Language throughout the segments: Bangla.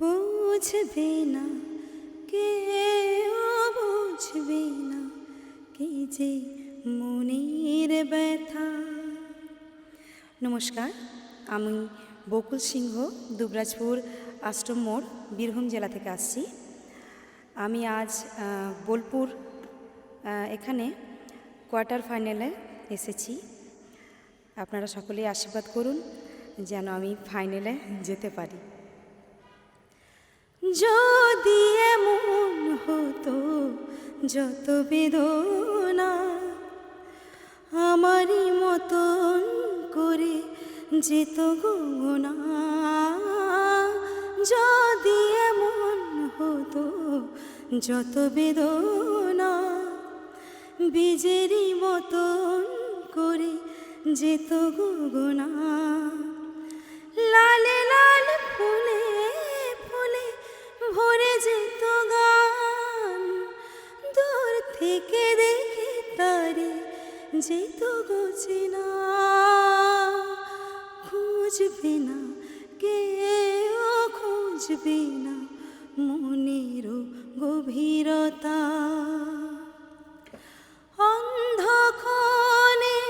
বুঝবে না কে বুঝবে না কে যে মনের ব্যথা। নমস্কার, আমি বকুল সিংহ, দুবরাজপুর আশ্রম মোড়, বীরভূম জেলা থেকে আসছি। আমি আজ বোলপুর এখানে কোয়ার্টার ফাইনালে এসেছি। আপনারা সকলেই আশীর্বাদ করুন, যেন আমি ফাইনালে যেতে পারি। যদি এমন হতো যত বেদনা আমারই মতন করে যেত গোনা যদি এমন হতো যত বেদনা বীজেরই মতন করে যেত গোনা লালে লাল ফুলে যেত গান, দূর থেকে দেখে তারে যেত গোচেনা খুঁজবে না, কেউ খুঁজবে না মনেরও গভীরতা। অন্ধক্ষণে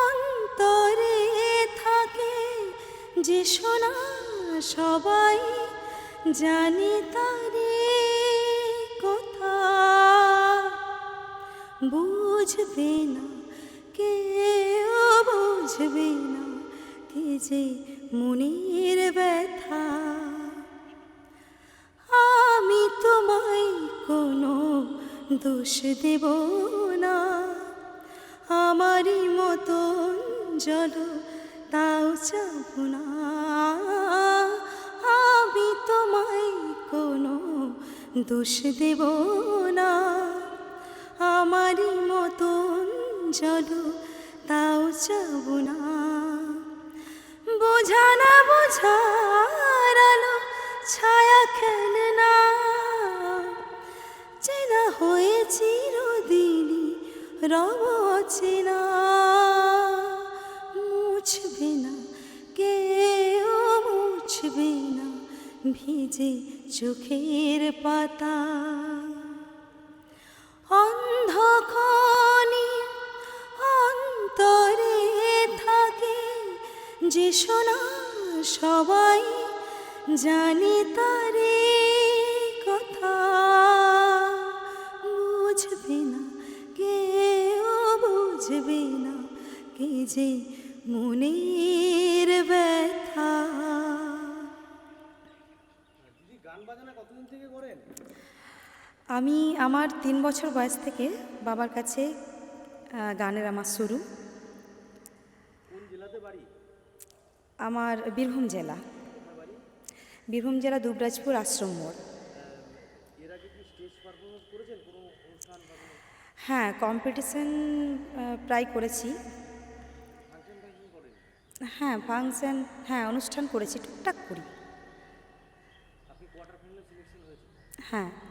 অন্তরে থাকে যে শোনা সবাই জানে তারে কথা। বুঝবে না, কেউ বুঝবে না কে যে মনের ব্যথা। আমি তোমায় কোনো দোষ দেব না। আমারই মতন জল তাও চাব না। দোষ দেব না। আমারই মতন জল তাও চাব না। বোঝা না বোঝার ছায়া খেলে না? চেনা হয়ে চিরদিনই রব চেনা। মুছবে না, কেউ মুছবে না। ভিজে চোখের পাতা। অন্ধক্ষণে অন্তরে থাকে যে শোনা সবাই জানি তারে কথা। বুঝবে না, কেউ বুঝবে না, কে যে মনের ব্যথা। গান বাজনা কতদিন থেকে করেন? আমি আমার তিন বছর বয়স থেকে বাবার কাছে গানের আমার শুরু। কোন জেলাতে বাড়ি? আমার বীরভূম জেলা। বীরভূম জেলা দুবরাজপুর আশ্রম মোড়। হ্যাঁ কম্পিটিশন প্রায় করেছি। হ্যাঁ ফাংশন হ্যাঁ অনুষ্ঠান করেছি টুকটাক করি। ค่